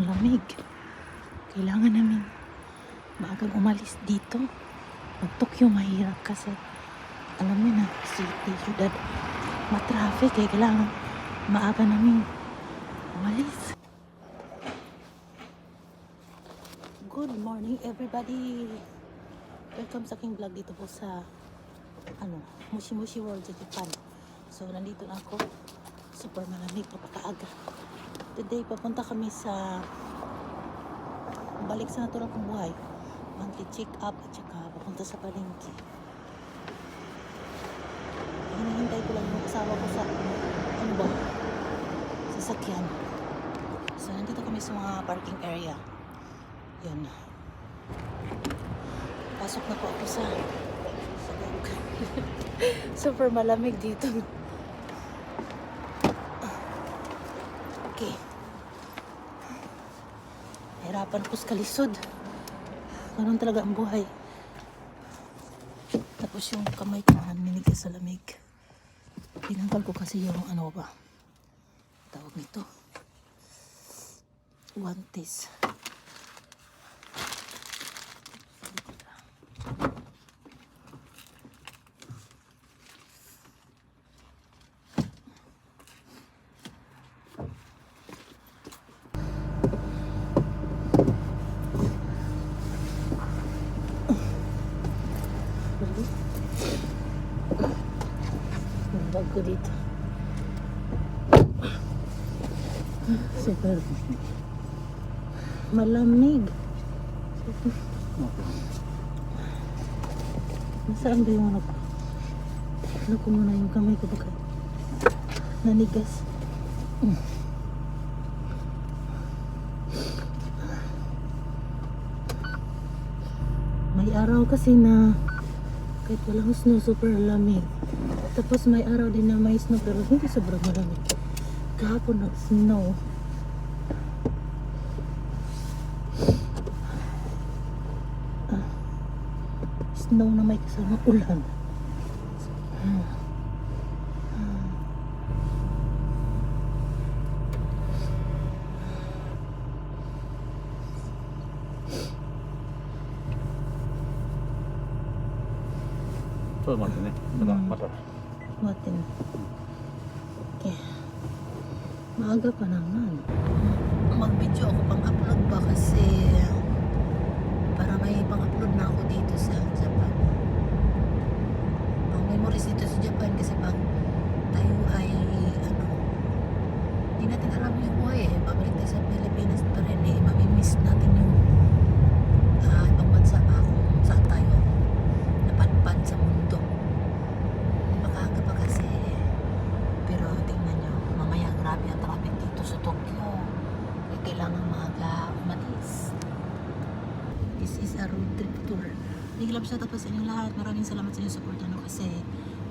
sobrang lamig. Kailangan namin maagang umalis dito. Pag Tokyo mahirap kasi alam mo na, city, syudad, matraffic eh. Kailangan maaga namin umalis. Good morning everybody! Welcome sa aking vlog dito po sa ano, Mushi Mushi World sa Japan. So, nandito na ako. Super malamig, papakaaga. Today, papunta kami sa balik sa natural kong buhay. Manti-check up at saka papunta sa palengke. Hinihintay ko lang yung asawa ko sa ano ba? Sasakyan. So, nandito kami sa mga parking area. Yun. Pasok na po ako sa sa. Super malamig dito. Okay. Hirapan ko sa kalisod. Ganun talaga ang buhay. Tapos yung kamay ko naninigas sa lamig. Tinanggal ko kasi yung ano ba? Tawag nito. Guantes. Ang ko dito. Super. Malamig. Nasaan ba yung ano ko? Ano ko muna yung kamay ko baka nanigas. Mm. May araw kasi na kahit walang snow, super lamig. Tapos may araw din na may snow pero hindi sobrang malamig. Kahapon nag snow. Ah, snow na may kasama ulan. Maaga pa naman. Mag-video ako pang-upload ba kasi para may pang-upload na ako dito sa Japan. Pang memories dito sa Japan kasi pag tayo ay ano hindi natin alam yung buhay eh. Pabalik tayo sa Pilipinas pa rin eh. Mamimiss natin yung ah, ibang bansa ba kung saan tayo napadpad sa mundo. Makaaga pa kasi. Pero tingnan nyo, mamaya grabe ang traffic dito sa Tokyo. Kaya kailangan maaga umalis. This is a road trip tour. Big love shout out po sa inyo lahat. Maraming salamat sa inyong support ano kasi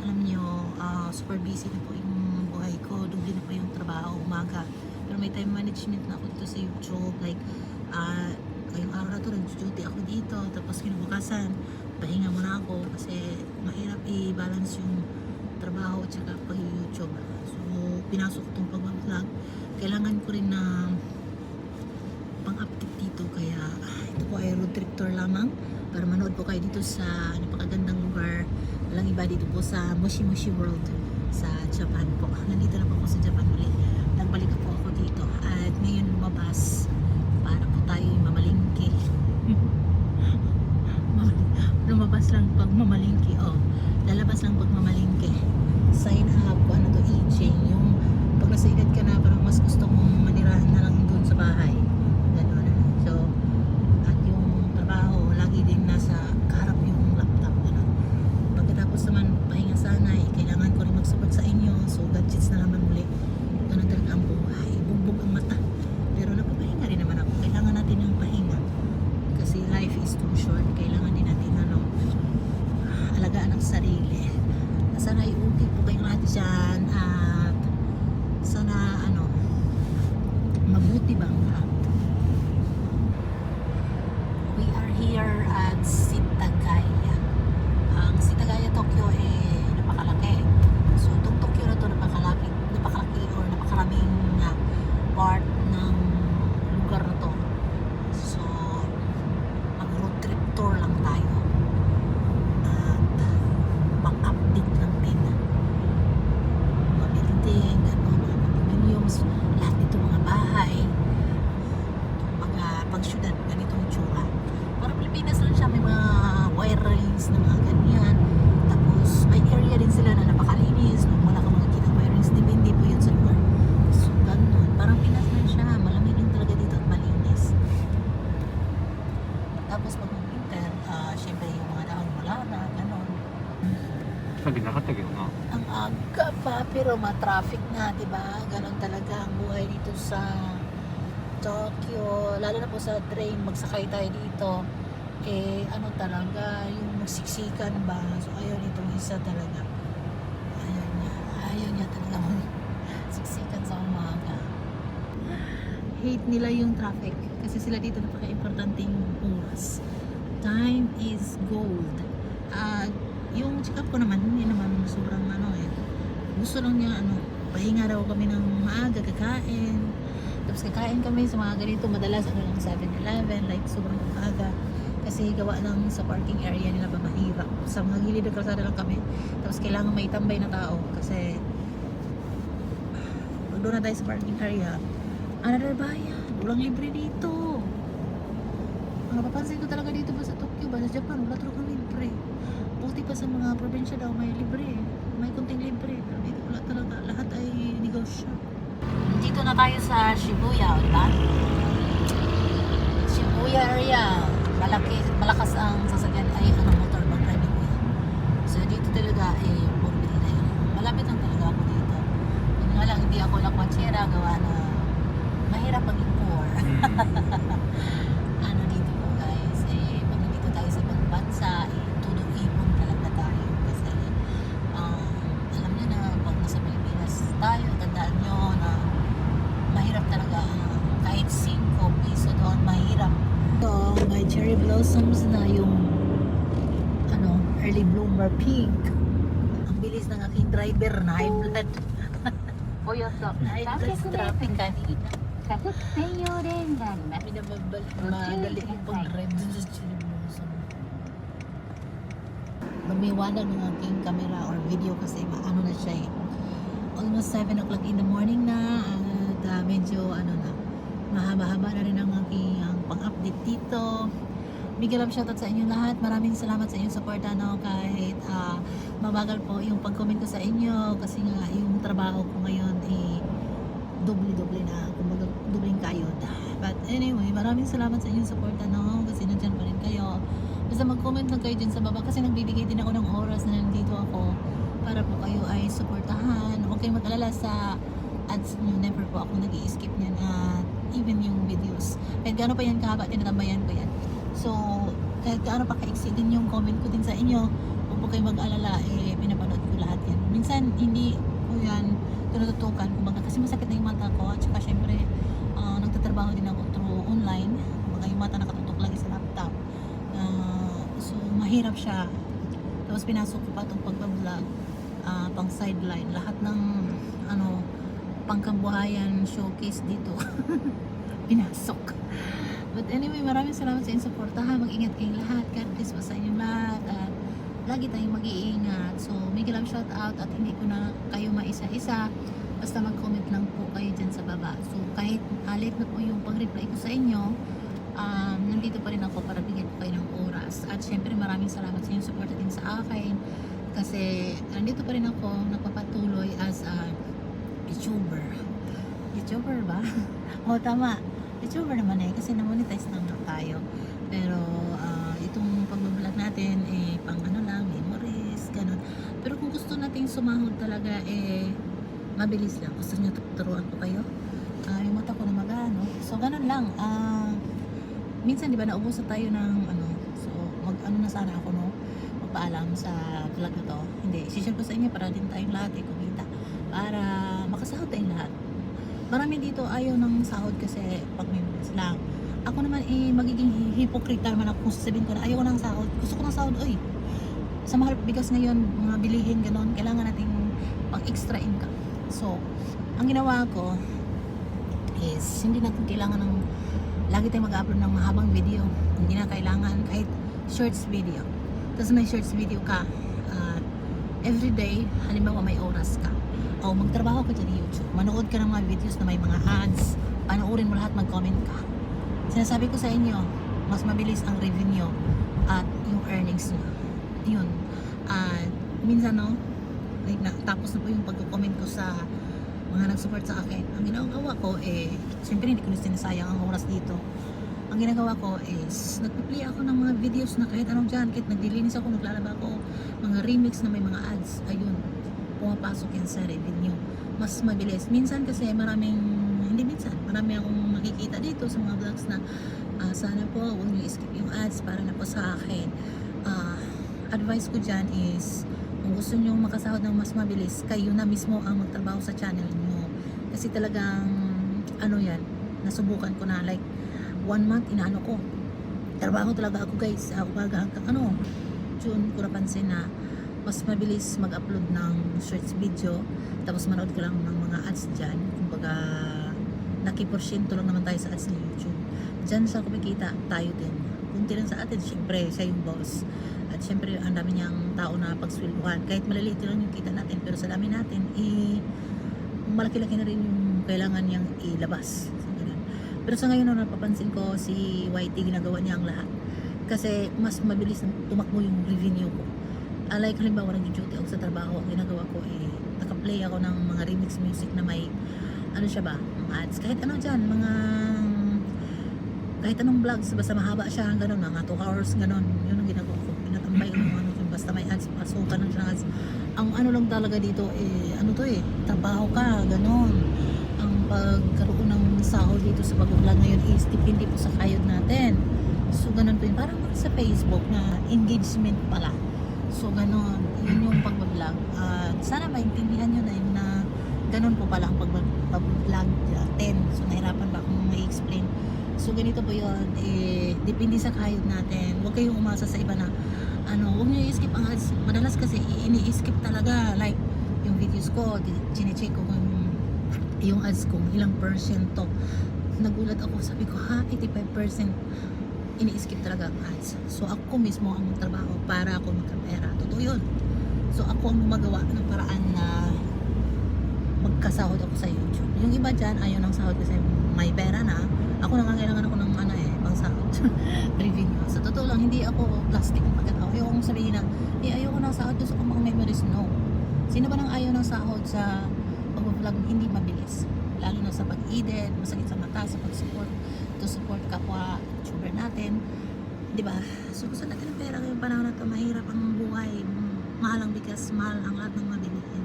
alam nyo, ah, super busy na po yung buhay ko. Dubli na po yung trabaho umaga. Pero may time management na ako dito sa YouTube. Like, ah, ngayong araw na to, nag-duty ako dito. Tapos kinabukasan, pahinga muna ako kasi mahirap i-balance yung trabaho at saka pag-YouTube. So, pinasok itong pag-vlog. Kailangan ko rin na pang-update dito kaya ito po ay road trip tour lamang para manood po kayo dito sa napakagandang lugar walang iba dito po sa Mushi Mushi World sa Japan po. Nandito na po ako sa Japan ulit. Nagbalik po ako dito at ngayon lumabas para po tayo mamalingki. lumabas lang pag mamalingki. Oh, lalabas lang pag mamalingki. Sign up ano to, i-chain. Yung pag nasa edad ka na, parang mas gusto mong manirahan na lang doon sa bahay. Ang. Sa Tokyo. Lalo na po sa train, magsakay tayo dito. Eh, ano talaga, yung magsiksikan ba? So, ayaw nitong isa talaga. Ayaw niya. Ayaw niya talaga magsiksikan sa umaga. Hate nila yung traffic. Kasi sila dito napaka-importanting oras. Time is gold. At yung check up ko naman, hindi naman sobrang ano eh. Gusto lang niya ano, pahinga raw kami ng maaga, kakain. Tapos kakain kami sa mga ganito, madalas ano lang 7-Eleven, like sobrang aga. Kasi gawa lang sa parking area nila ba mahirap. Sa mga gilid ng kalsada lang kami. Tapos kailangan may tambay na tao kasi pag doon na tayo sa parking area, another bayan. Walang libre dito. Ang napapansin ko talaga dito ba sa Tokyo ba, sa Japan, wala talaga libre. Buti pa sa mga probinsya daw may libre. May kunting libre. Pero dito wala talaga. Lahat ay negosyo. Dito na tayo sa Shibuya, di ba? Shibuya area. Malaki, malakas ang sasakyan ay ano, motor bang driving ko. So dito talaga eh, puro na yun. Malapit lang talaga ako dito. Yun nga lang, hindi ako lakwatsera gawa na mahirap maging poor. ano dito po guys, eh, pag nandito tayo sa ibang bansa, eh, todo ipon talaga tayo. Kasi, um, alam niyo na, pag nasa Pilipinas tayo, tandaan nyo na mahirap talaga. ah, kahit 5 piso doon, mahirap. So, may cherry blossoms na yung ano, early bloomer pink. Ang bilis ng aking driver na high blood. high blood traffic kanina. Minamabalik, madali yung pag-drive dun sa cherry blossom. Lumiwanag ng aking camera or video kasi ano na siya eh. Almost 7 o'clock in the morning na at uh, medyo ano na mahaba-haba na rin ang aking ah, pang-update dito. Bigyan lang shoutout sa inyo lahat. Maraming salamat sa inyong support ano kahit ah, mabagal po yung pag-comment ko sa inyo kasi nga yung trabaho ko ngayon eh doble-doble na kumbaga dobling kayod. But anyway, maraming salamat sa inyong support ano kasi nandiyan pa rin kayo. Basta mag-comment lang kayo dyan sa baba kasi nagbibigay din ako ng oras na nandito ako para po kayo ay supportahan. Huwag kayong mag-alala sa ads nyo. Never po ako nag skip niyan at even yung videos. Kahit gaano pa yan kahaba, tinatambayan ko yan. So, kahit gaano pa kaiksi din yung comment ko din sa inyo, huwag po kayong mag-alala, eh, pinapanood ko lahat yan. Minsan, hindi ko yan tinututukan, kumbaga, kasi masakit na yung mata ko, at saka syempre, ah, nagtatrabaho din ako through online, kumbaga yung mata nakatutok lagi sa laptop. Ah, so, mahirap siya. Tapos pinasok ko pa itong pagbablog, ah, pang sideline, lahat ng, ano, pangkabuhayan showcase dito. pinasok. But anyway, maraming salamat sa inyong suporta ha. Mag-ingat kayong lahat. God bless po sa inyong lahat. At lagi tayong mag-iingat. So, may love shout out at hindi ko na kayo maisa-isa. Basta mag-comment lang po kayo dyan sa baba. So, kahit alit na po yung pag-reply ko sa inyo, um, nandito pa rin ako para bigyan ko kayo ng oras. At syempre, maraming salamat sa inyong support din sa akin. Kasi, nandito pa rin ako nagpapatuloy as a YouTuber. YouTuber ba? o, tama. YouTuber naman eh, kasi na-monetize na nga tayo. Pero, ah, itong pag-vlog natin, eh, pang ano lang, memories, ganun. Pero kung gusto nating sumahod talaga, eh, mabilis lang. Gusto nyo turuan ko kayo? Ah, yung mata ko na magano. So, ganun lang. Ah, minsan, di ba, naubusan tayo ng, ano, so, mag, ano na sana ako, no? Magpaalam sa vlog na to. Hindi, isishare ko sa inyo para din tayong lahat, eh, kumita. Para makasahod tayong lahat marami dito ayaw ng sahod kasi pag may minutes lang. Ako naman eh magiging hi- hipokrita naman ako kung sasabihin ko na ayaw ko ng sahod. Gusto ko ng sahod, oy. Sa mahal bigas ngayon, mga bilihin ganon, kailangan nating pang extra income. So, ang ginawa ko is hindi natin kailangan ng lagi tayong mag-upload ng mahabang video. Hindi na kailangan kahit shorts video. Tapos may shorts video ka. At everyday, halimbawa may oras ka o magtrabaho ka dyan YouTube, manood ka ng mga videos na may mga ads, panoorin mo lahat, mag-comment ka. Sinasabi ko sa inyo, mas mabilis ang revenue at yung earnings nyo. Yun. At minsan no, like na, tapos na po yung pag-comment ko sa mga nag-support sa akin. Ang ginagawa ko eh, siyempre hindi ko na sinasayang ang oras dito. Ang ginagawa ko is, nagpa-play ako ng mga videos na kahit anong dyan, kahit naglilinis ako, naglalaba ako, mga remix na may mga ads, ayun, pumapasok yan sa revenue. mas mabilis. Minsan kasi maraming, hindi minsan, marami akong makikita dito sa mga vlogs na ah, sana po huwag niyo skip yung ads para na po sa akin. Ah, advice ko dyan is kung gusto niyo makasahod ng mas mabilis, kayo na mismo ang magtrabaho sa channel niyo. Kasi talagang, ano yan, nasubukan ko na like, one month inaano ko. Trabaho talaga ako guys, sa umaga hanggang ano, June ko napansin na mas mabilis mag-upload ng shorts video. Tapos manood ko lang ng mga ads dyan. Kumbaga nakiporsyento lang naman tayo sa ads ni YouTube. Dyan sa kumikita tayo din. Kunti lang sa atin syempre siya yung boss. At syempre ang dami niyang tao na pagsweldohan kahit maliliit lang yung kita natin pero sa dami natin eh malaki-laki na rin yung kailangan niyang ilabas. Pero sa ngayon no, napapansin ko si YT ginagawa niya ang lahat. Kasi mas mabilis tumakbo yung revenue ko. Ah, like halimbawa nag-duty ako sa trabaho ang ginagawa ko eh naka-play ako ng mga remix music na may ano siya ba mga ads. Kahit ano dyan mga kahit anong vlogs basta mahaba siya ganun mga 2 hours ganun. Yun ang ginagawa ko. Pinatambay ko ano yun basta may ads pasukan ng ads. Ang ano lang talaga dito eh ano to eh trabaho ka ganun. Ang pagkaroon ng sahod dito sa pag-vlog ngayon is depende po sa kayod natin so ganun po yun parang sa Facebook na engagement pala So, ganon. Yun yung pag-vlog. At sana maintindihan nyo na yun na ganon po pala ang pag-vlog natin. So, nahirapan ba akong ma-explain? So, ganito po yun. Eh, depende sa kayod natin. Huwag kayong umasa sa iba na ano, huwag nyo i-skip ang ads. Madalas kasi ini-skip talaga. Like, yung videos ko, chinecheck ko kung yung ads kung ilang percent to. Nagulat ako, sabi ko, ha, 85% ini-skip talaga ang ads. So ako mismo ang trabaho para ako magkapera. Totoo yun. So ako ang gumagawa ng paraan na magkasahod ako sa YouTube. Yung iba dyan, ayaw ng sahod kasi may pera na. Ako nangangailangan ako ng ano eh, pang sahod. Revenue. Sa totoo lang, hindi ako plastic ang pagkatao. Ayaw kong sabihin na, eh ayaw ko ng sahod, gusto ko mga memories. No. Sino ba nang ayaw ng sahod sa pag-vlog hindi mabilis? Lalo na sa pag-edit, masakit sa mata, sa pag-support, to support kapwa YouTuber natin. Di ba? So gusto natin ng pera ngayong panahon na to, mahirap ang buhay. Mahal ang bigas, mahal ang lahat ng mabilihin.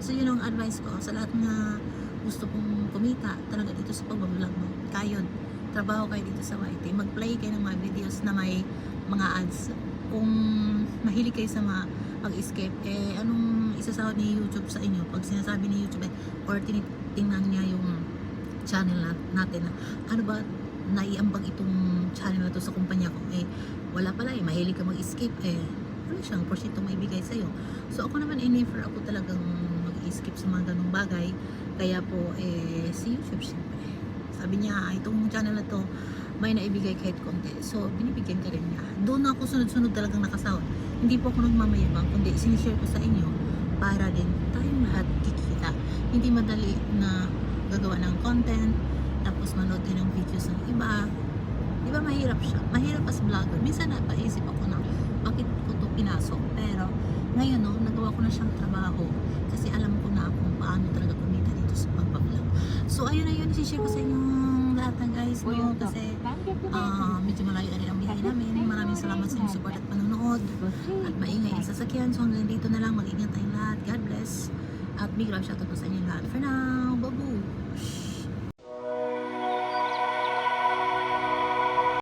So yun ang advice ko sa lahat na gusto kong kumita talaga dito sa pag-vlog mo. Kayod, trabaho kayo dito sa YT. Mag-play kayo ng mga videos na may mga ads. Kung mahilig kayo sa mga pag-escape, eh anong isasahod ni YouTube sa inyo? Pag sinasabi ni YouTube eh, or tinitingnan niya yung channel nat- natin na ano ba naiambag itong channel na to sa kumpanya ko? Eh wala pala eh mahilig ka mag-escape eh ano siyang porsyento maibigay sa'yo? So ako naman in-never ako talagang mag-escape sa mga ganong bagay. Kaya po eh si YouTube syempre sabi niya "Ah, itong channel na to may naibigay kahit konti. So binibigyan ka rin niya. Doon ako sunod-sunod talagang nakasahod. Hindi po ako nagmamayabang kundi sinishare ko sa inyo para din tayong lahat kikita. Hindi madali na gagawa ng content tapos manood din ng videos ng iba. Di ba mahirap siya. Mahirap as vlogger. Minsan napaisip ako na bakit ko to pinasok? Pero ngayon no nagawa ko na siyang trabaho kasi alam ko na kung paano talaga kumita dito sa pagbablog. So ayun na yun isishare ko sa inyong lahat ng guys no? kasi ah medyo malayo na rin ang biyahe namin. Maraming salamat sa inyong support at panonood at maingay ang sasakyan. So hanggang dito na lang. Mag-ingat tayong lahat. God bless. At big love shoutout po sa inyo lahat. For now babu